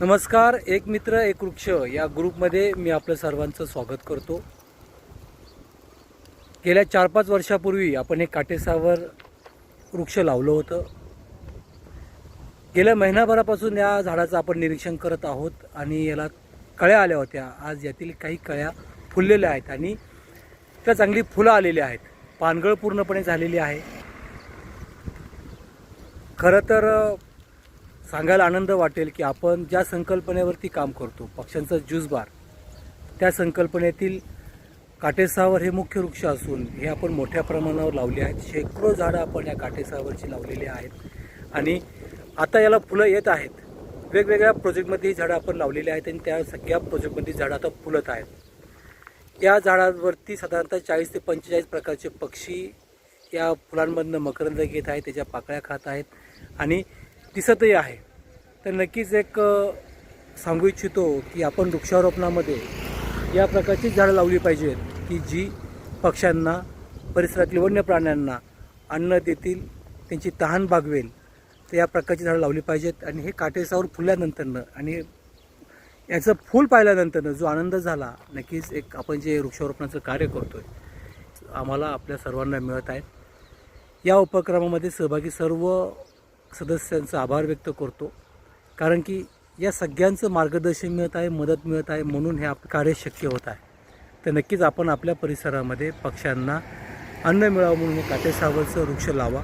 नमस्कार एक मित्र एक वृक्ष या ग्रुपमध्ये मी आपलं सर्वांचं स्वागत करतो. गेल्या चार पाच वर्षापूर्वी आपण हे काटेसावर वृक्ष लावलं होतं. गेल्या महिनाभरापासून या झाडाचं आपण निरीक्षण करत आहोत आणि याला कळ्या आल्या होत्या. आज यातील काही कळ्या फुललेल्या आहेत आणि त्या चांगली फुलं आलेली आहेत. पानगळ पूर्णपणे झालेली आहे. खरं तर सांगायला आनंद वाटेल की आपण ज्या संकल्पनेवरती काम करतो पक्ष्यांचा ज्यूस बार त्या संकल्पनेतील काटेसावर हे मुख्य वृक्ष असून हे आपण मोठ्या प्रमाणावर लावले आहेत. शेकडो झाडं आपण या काटेसावरची लावलेली आहेत. आणि आता याला फुलं येत आहेत. वेगवेगळ्या प्रोजेक्टमध्ये ही झाडं आपण लावलेली आहेत आणि त्या सगळ्या प्रोजेक्टमध्ये झाडं आता फुलत आहेत. या झाडांवरती साधारणतः चाळीस ते पंचेचाळीस प्रकारचे पक्षी या फुलांमधनं मकरंद घेत आहेत त्याच्या पाकळ्या खात आहेत. आणि दिसतही आहे. तर नक्कीच एक सांगू इच्छितो की आपण वृक्षारोपणामध्ये या प्रकारची झाडं लावली पाहिजेत की जी पक्ष्यांना परिसरातील वन्य प्राण्यांना अन्न देतील त्यांची तहान भागवेल. तर या प्रकारची झाडं लावली पाहिजेत आणि हे काटेसावर फुलल्यानंतरनं आणि याचं फूल पाहिल्यानंतरनं जो आनंद झाला नक्कीच एक आपण जे वृक्षारोपणाचं कार्य करतो आहे आम्हाला आपल्या सर्वांना मिळत आहे. या उपक्रमामध्ये सहभागी सर्व सदस्यांचं आभार व्यक्त करतो. कारण की या सगळ्यांचं मार्गदर्शन मिळत आहे मदत मिळत आहे म्हणून हे आप कार्य शक्य होत आहे. तर नक्कीच आपण आपल्या परिसरामध्ये पक्ष्यांना अन्न मिळावं म्हणून काटेसावरचं वृक्ष लावा.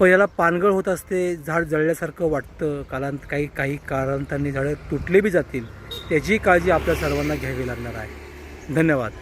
पण याला पानगळ होत असते झाड जळल्यासारखं वाटतं कालांत काही काही कालांतराने झाडं तुटले बी जातील त्याची काळजी आपल्या सर्वांना घ्यावी लागणार आहे. धन्यवाद.